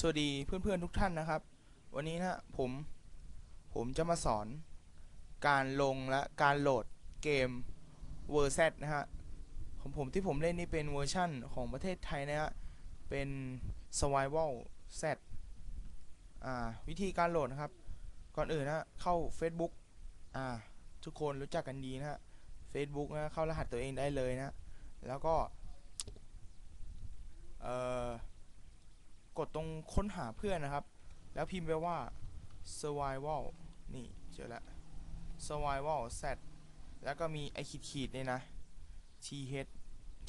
สวัสดีเพื่อนๆทุกท่านนะครับ วันนี้นะผมผมจะมาสอนการลงและการโหลดเกมเวอร์ซนะฮะของผมที่ผมเล่นนี่เป็นเวอร์ชั่นของประเทศไทยนะฮะเป็น Survival Z อ่าวิธีการโหลดนะครับ ก่อนอื่นนะเข้า Facebook อ่าทุกคนรู้จักกันดีนะฮะ Facebook นะเข้ารหัสตัวเองได้เลยนะ แล้วก็เอ่อ กดตรงค้นหาเพื่อนนะครับ แล้วพิมพ์ไปว่า survival นี่เจอแล้ว survival z แล้วก็มีไอขีดขีดเนี่ยนะ th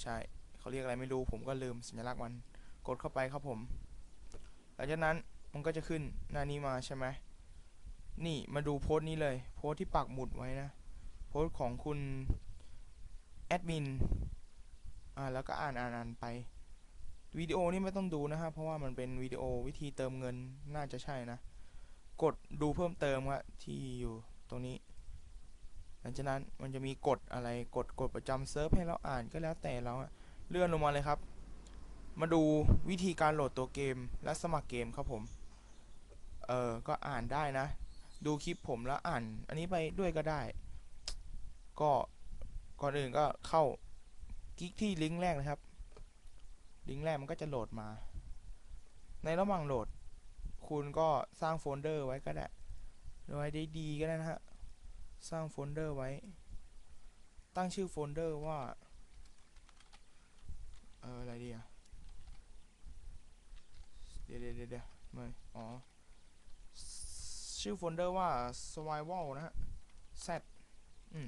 ใช่เขาเรียกอะไรไม่รู้ผมก็ลืมสัญลักษณ์มัน กดเข้าไปครับผม หลังจากนั้นมันก็จะขึ้นหน้านี้มาใช่ไหมนี่มาดูโพสต์นี้เลย โพสต์ที่ปักหมุดไว้นะ โพสต์ของคุณแอดมินอ่าแล้วก็อ่านอ่านอ่านไป วิดีโอนี่ไม่ต้องดูนะครับ เพราะว่ามันเป็นวิดีโอวิธีเติมเงินน่าจะใช่นะ กดดูเพิ่มเติมครับที่อยู่ตรงนี้ หลังจากนั้นมันจะมีกฎอะไรกฎกฎประจำเซิร์ฟให้เราอ่านก็แล้วแต่เราอะเลื่อนลงมาเลยครับ มาดูวิธีการโหลดตัวเกมและสมัครเกมครับผม เออก็อ่านได้นะ ดูคลิปผมแล้วอ่าน อันนี้ไปด้วยก็ได้ ก็ก่อนอื่นก็เข้าคลิกที่ลิงก์แรกนะครับ ลิงก์แรกมันก็จะโหลดมา ในระหว่างโหลด คุณก็สร้างโฟลเดอร์ไว้ก็ได้ไว้ได้ดีก็ได้นะฮะ สร้างโฟลเดอร์ไว้ ตั้งชื่อโฟลเดอร์ว่า เอออะไรดีอะ เดี๋ยวเดี๋ยวเดี๋ยวเดี๋ยวไม่อ๋อ ชื่อโฟลเดอร์ว่า survival นะฮะ z อืม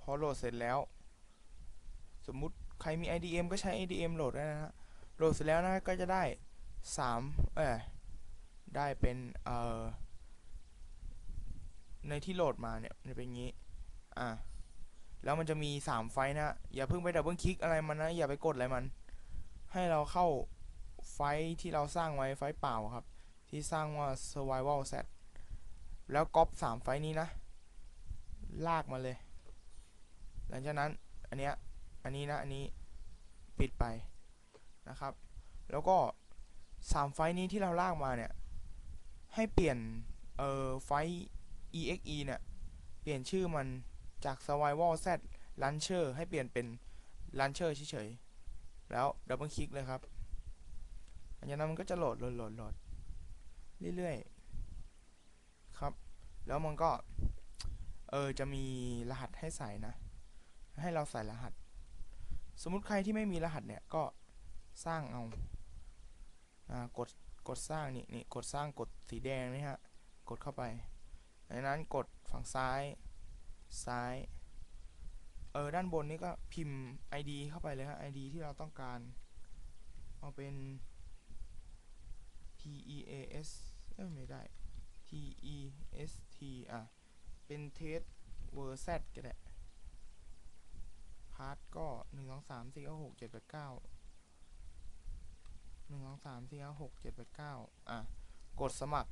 พอโหลดเสร็จแล้ว สมมุติ ใครมี IDM ก็ใช้ IDM โหลดได้นะฮะโหลดเสร็จแล้วนะก็จะได้3เออได้เป็นเอ่อในที่โหลดมาเนี่ยจะเป็นอย่างนี้อ่าแล้วมันจะมี 3 ไฟนะ อย่าเพิ่งไปดับเบิลคลิกอะไรมันนะ อย่าไปกดอะไรมัน ให้เราเข้าไฟที่เราสร้างไว้ไฟเปล่าครับ ที่สร้างว่า survival set แล้วก๊อป3ไฟนี้นะ ลากมาเลย หลังจากนั้น อันเนี้ย อันนี้นะอันนี้ปิดไปนะครับ แล้วก็สามไฟนี้ที่เราลากมาเนี่ย ให้เปลี่ยนเอ่อไฟ exe เนี่ย เปลี่ยนชื่อมันจาก survival z launcher ให้เปลี่ยนเป็น launcher เฉยๆ แล้วดับเบิลคลิกเลยครับหลังจากนั้นมันก็จะโหลดโหลดโหลดโหลดเรื่อยๆ ครับ แล้วมันก็ เออจะมีรหัสให้ใส่นะ ให้เราใส่รหัส สมมุติใครที่ไม่มีรหัสเนี่ยก็สร้างเอาอ่ากดกดสร้างนี่นี่กดสร้างกดสีแดงนี่ฮะกดเข้าไปดังนั้นกดฝั่งซ้ายซ้ายเออด้านบนนี้ก็พิมพ์ ID เข้าไปเลยฮะ ID ที่เราต้องการ เอาเป็น T E A S เอ้ไม่ได้ T E S T อะ เป็นเทสเวอร์ซก็ได้ พาร์ทก็หนึ่งสองสามสี่ห้าหกเจ็ดแปดเก้าหนึ่งสองสามสี่ห้าหกเจ็ดแปดเก้าอะ กดสมัคร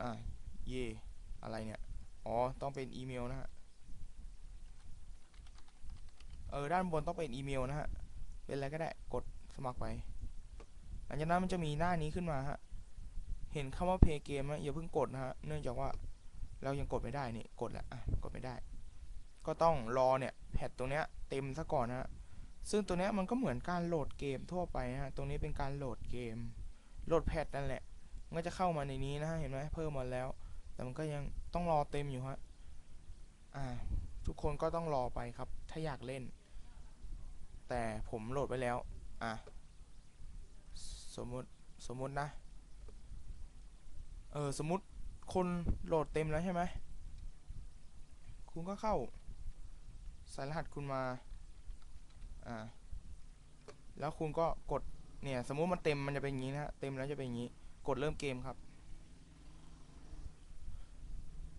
อะ เย่อะไรเนี่ย อ๋อ ต้องเป็นอีเมลนะฮะ เออ ด้านบนต้องเป็นอีเมลนะฮะ เป็นอะไรก็ได้ กดสมัครไปหลังจากนั้นมันจะมีหน้านี้ขึ้นมาฮะ เห็นคำว่า play game นะอย่าเพิ่งกดนะฮะ เนื่องจากว่าเรายังกดไม่ได้นี่ กดแล้วอะ กดไม่ได้ ก็ต้องรอเนี่ยแพทตรงเนี้ยเต็มซะก่อนนะฮะซึ่งตัวเนี้ยมันก็เหมือนการโหลดเกมทั่วไปฮะตรงนี้เป็นการโหลดเกม โหลดแพทนั่นแหละ มันก็จะเข้ามาในนี้นะฮะเห็นไหมเพิ่มมาแล้ว แต่มันก็ยังต้องรอเต็มอยู่ฮะอ่าทุกคนก็ต้องรอไปครับ ถ้าอยากเล่น แต่ผมโหลดไว้แล้ว อะ สมมุติสมมุตินะ เออ สมมุติคนโหลดเต็มแล้วใช่ไหม คุณก็เข้า ใส่รหัสคุณมาอ่าแล้วคุณก็กดเนี่ยสมมุติมันเต็มมันจะเป็นอย่างนี้นะฮะเต็มแล้วจะเป็นอย่างนี้ กดเริ่มเกมครับ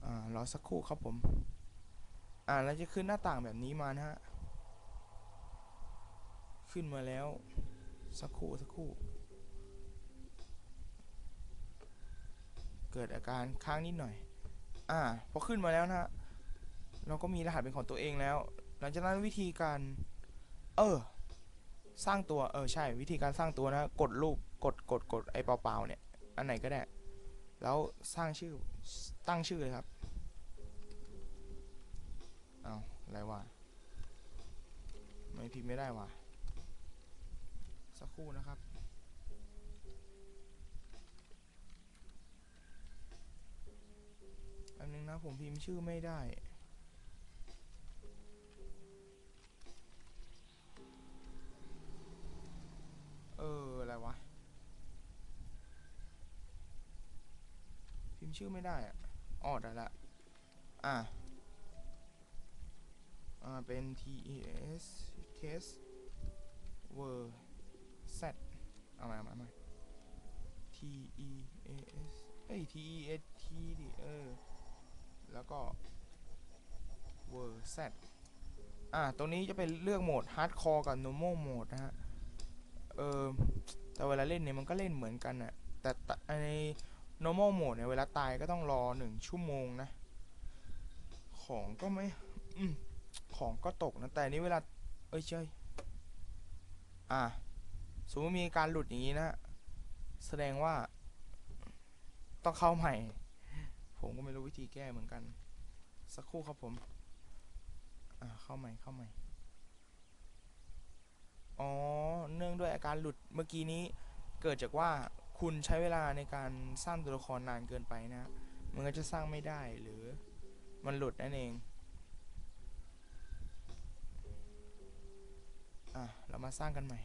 อ่ารอสักครู่ครับผม อ่าแล้วจะขึ้นหน้าต่างแบบนี้มานะฮะขึ้นมาแล้ว สักครู่สักครู่ เกิดอาการค้างนิดหน่อย อ่าพอขึ้นมาแล้วนะฮะ เราก็มีรหัสเป็นของตัวเองแล้ว หลังจากนั้นวิธีการ เออ สร้างตัว เออ ใช่ วิธีการสร้างตัวนะ กดรูป กด กด กด ไอ้เปล่าๆ เนี่ย อันไหนก็ได้ แล้วสร้างชื่อ ตั้งชื่อเลยครับ เอาอะไรวะ ไม่พิมพ์ไม่ได้วะสักครู่นะครับอันนึงนะผมพิมพ์ชื่อไม่ได้ เออ อะไรวะ พิมพ์ชื่อไม่ได้อะอ๋อได้ละ อะ อ่า เป็น T E S case word z เอาม่เอาใหม่เอาใหม่ T E A S เอ้ย T E S T ดิเออ แล้วก็ word z อ่า ตรงนี้จะเป็นเลือกโหมด hardcore กับ normal mode นะฮะ เออแต่เวลาเล่นเนี่ยมันก็เล่นเหมือนกันน่ะแต่ใน normal mode เนี่ยเวลาตายก็ต้องรอหนึ่งชั่วโมงนะ ของก็ไม่อืมของก็ตกนะ แต่นี้เวลา เอ้ยเจ้ยอะ สมมติมีการหลุดอย่างนี้นะ แสดงว่า ต้องเข้าใหม่ ผมก็ไม่รู้วิธีแก้เหมือนกัน สักครู่ครับผม อ่าเข้าใหม่เข้าใหม่ อ๋อ เนื่องด้วยอาการหลุดเมื่อกี้นี้ เกิดจากว่าคุณใช้เวลาในการสร้างตัวละครนานเกินไปนะ มันก็จะสร้างไม่ได้หรือมันหลุดนั่นเอง อะ เรามาสร้างกันใหม่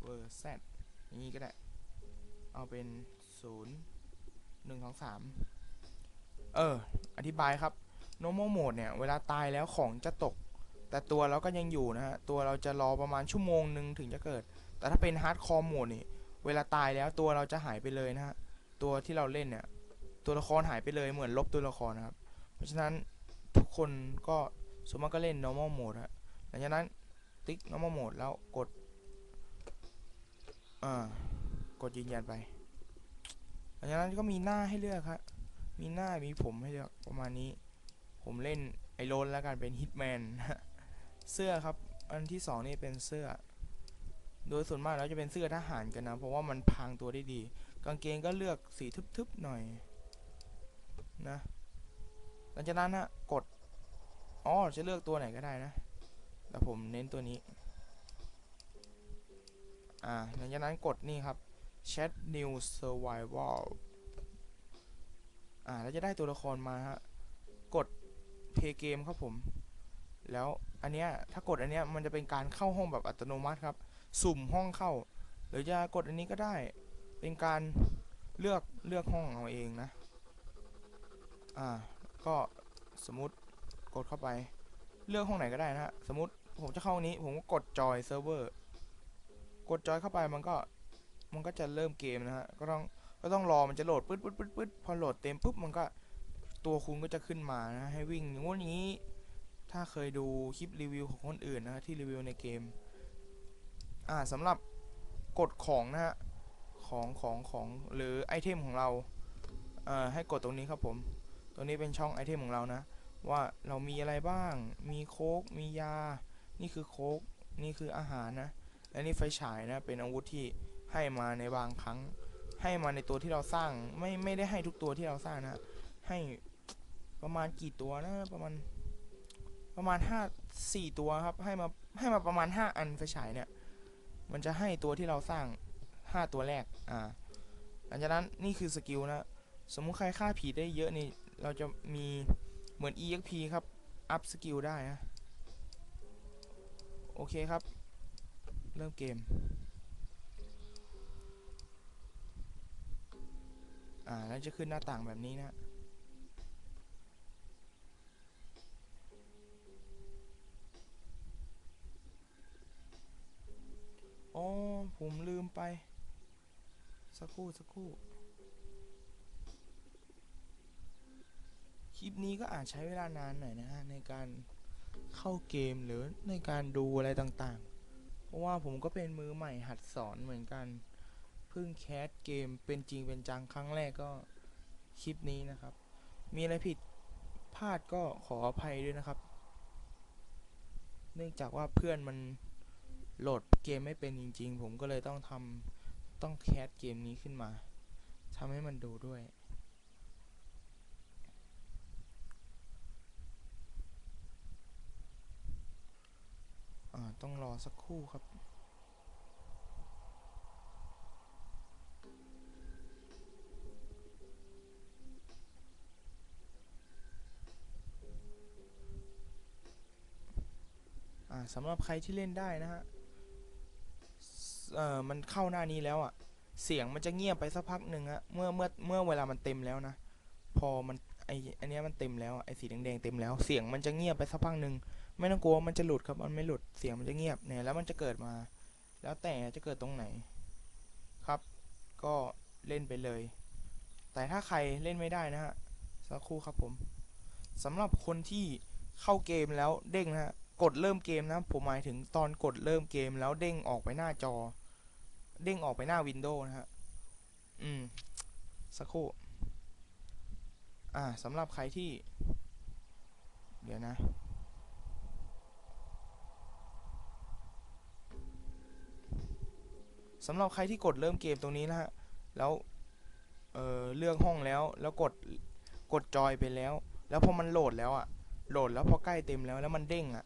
เวอร์แซดนี้ก็ได้ เอาเป็นศูนย์หนึ่งสองสามเออ อธิบายครับ normal mode เนี่ย เวลาตายแล้วของจะตก แต่ตัวเราก็ยังอยู่นะฮะ ตัวเราจะรอประมาณชั่วโมงหนึ่งถึงจะเกิด แต่ถ้าเป็น hardcore mode นี่ เวลาตายแล้วตัวเราจะหายไปเลยนะฮะ ตัวที่เราเล่นเนี่ย ตัวละครหายไปเลยเหมือนลบตัวละครนะครับ เพราะฉะนั้นทุกคนก็ส่วนมากก็เล่น normal mode ฮะ หลังจากนั้นติ๊ก normal mode แล้วกด อ่า กดยืนยันไป หลังจากนั้นก็มีหน้าให้เลือกครับมีหน้ามีผมให้เลือกประมาณนี้ ผมเล่นไอโรนแล้วกันเป็นฮิตแมน เสื้อครับ อันที่สองนี่เป็นเสื้อ โดยส่วนมากแล้วจะเป็นเสื้อทหารกันนะ เพราะว่ามันพรางตัวได้ดี กางเกงก็เลือกสีทึบๆหน่อยนะหลังจากนั้นนะกดอ๋อจะเลือกตัวไหนก็ได้นะ แต่ผมเน้นตัวนี้ อ่าหลังจากนั้นกดนี่ครับ Chat New Survival อ่าแล้วจะได้ตัวละครมาฮะ กด Play Game ครับผม แล้วอันเนี้ยถ้ากดอันเนี้ยมันจะเป็นการเข้าห้องแบบอัตโนมัติครับ สุ่มห้องเข้า หรือจะกดอันนี้ก็ได้ เป็นการเลือกเลือกห้องเอาเองนะ อ่า ก็สมมติกดเข้าไป เลือกห้องไหนก็ได้นะฮะ สมมติผมจะเข้านี้ผมก็กดจอยเซิร์ฟเวอร์ กดจอยเข้าไปมันก็มันก็จะเริ่มเกมนะฮะ ก็ต้องก็ต้องรอมันจะโหลดปึ๊ดปึ๊ดปึ๊ดปึ๊ดพอโหลดเต็มปุ๊บมันก็ตัวคุณก็จะขึ้นมานะให้วิ่งอย่างงู้นอย่างนี้ ถ้าเคยดูคลิปรีวิวของคนอื่นนะที่รีวิวในเกม อ่าสำหรับกดของนะฮะ ของของของหรือไอเทมของเรา เอ่อให้กดตรงนี้ครับผม ตรงนี้เป็นช่องไอเทมของเรานะ ว่าเรามีอะไรบ้าง มีโค้ก มียา นี่คือโค้ก นี่คืออาหารนะ และนี่ไฟฉายนะ เป็นอาวุธที่ให้มาในบางครั้ง ให้มาในตัวที่เราสร้าง ไม่ไม่ได้ให้ทุกตัวที่เราสร้างนะ ให้ประมาณกี่ตัวนะ ประมาณ ประมาณห้าสี่ตัวครับ ให้มาให้มาประมาณห้าอันไฟฉายเนี่ย มันจะให้ตัวที่เราสร้างห้าตัวแรก อ่า หลังจากนั้นนี่คือสกิลนะ สมมุติใครฆ่าผีได้เยอะนี่ เราจะมีเหมือน EXP ครับ อัพสกิลได้นะ โอเคครับ เริ่มเกม อ่า แล้วจะขึ้นหน้าต่างแบบนี้นะ ผมลืมไป สักครู่สักครู่ คลิปนี้ก็อาจใช้เวลานานหน่อยนะฮะ ในการเข้าเกมหรือในการดูอะไรต่างๆ เพราะว่าผมก็เป็นมือใหม่หัดสอนเหมือนกัน เพิ่งแคสเกมเป็นจริงเป็นจังครั้งแรกก็คลิปนี้นะครับ มีอะไรผิดพลาดก็ขออภัยด้วยนะครับ เนื่องจากว่าเพื่อนมัน โหลดเกมไม่เป็นจริง ๆ ผมก็เลยต้องทำต้องแคสเกมนี้ขึ้นมาทำให้มันดูด้วย ต้องรอสักครู่ครับสำหรับใครที่เล่นได้นะฮะ เอ่อมันเข้าหน้านี้แล้วอะ่ะ เสียงมันจะเงียบไปสักพักหนึ่งอะเมื่อเมื่อเมื่อเวลามันเต็มแล้วนะ พอมันไออันนี้มันเต็มแล้วไอสีแดงๆเต็มแล้ว เสียงมันจะเงียบไปสักพักหนึ่งไม่ต้องกลัวมันจะหลุดครับมันไม่หลุดเสียงมันจะเงียบเนี่ยแล้วมันจะเกิดมา แล้วแต่จะเกิดตรงไหนครับ ก็เล่นไปเลย แต่ถ้าใครเล่นไม่ได้นะฮะสักครู่ครับผมสำหรับคนที่เข้าเกมแล้วเด้งนะฮะกดเริ่มเกมนะผมหมายถึงตอนกดเริ่มเกมแล้วเด้งออกไปหน้าจอ เด้งออกไปหน้าวินโดว์นะฮะ อืม สักครู่ อ่าสำหรับใครที่ เดี๋ยวนะสำหรับใครที่กดเริ่มเกมตรงนี้นะฮะ แล้ว เออเลือกห้องแล้ว แล้วกด กดจอยไปแล้ว แล้วพอมันโหลดแล้วอะโหลดแล้วพอใกล้เต็มแล้ว แล้วมันเด้งอะ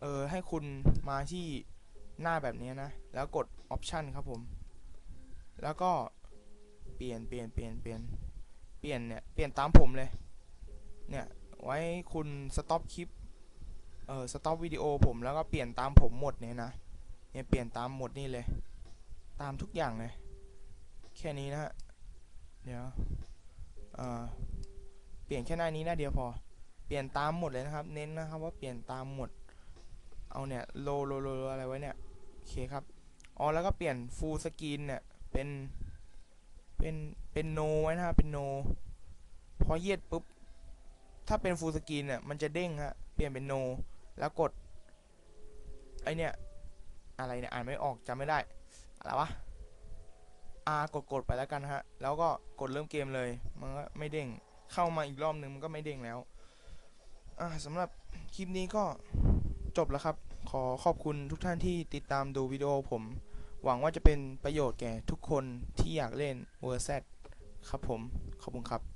เออ ให้คุณมาที่ หน้าแบบนี้นะ แล้วกด Option ครับผม แล้วก็เปลี่ยนเปลี่ยนเปลี่ยนเปลี่ยนเปลี่ยนเนี่ย เปลี่ยนตามผมเลย เนี่ย ไว้คุณสต็อปคลิป เออสต็อปวิดีโอผม แล้วก็เปลี่ยนตามผมหมดเนี่ยนะ เนี่ยเปลี่ยนตามหมดนี่เลย ตามทุกอย่างเลย แค่นี้นะฮะ เดี๋ยว เอ่อ เปลี่ยนแค่หน้านี้หน้าเดียวพอ เปลี่ยนตามหมดเลยนะครับ เน้นนะครับว่าเปลี่ยนตามหมด เอาเนี่ยโลโลโลโลอะไรไว้เนี่ย โอเคครับ อ๋อ แล้วก็เปลี่ยนฟูลสกรีนเนี่ย เป็น เป็น เป็นโนไว้นะครับเป็นโน พอเยียดปุ๊บ ถ้าเป็นฟูลสกรีนเนี่ย มันจะเด้งฮะ เปลี่ยนเป็นโน แล้วกด ไอเนี่ย อะไรเนี่ย อ่านไม่ออกจำไม่ได้ อะไรวะ R กดกดไปแล้วกันฮะ แล้วก็กดเริ่มเกมเลย มันก็ไม่เด้ง เข้ามาอีกรอบนึงมันก็ไม่เด้งแล้ว อ่าสำหรับคลิปนี้ก็จบแล้วครับ อขอบคุณทุกท่านที่ติดตามดูวิดีโอผม หวังว่าจะเป็นประโยชน์แก่ทุกคนที่อยากเล่นเวอร์แซครับผม ขอบคุณครับ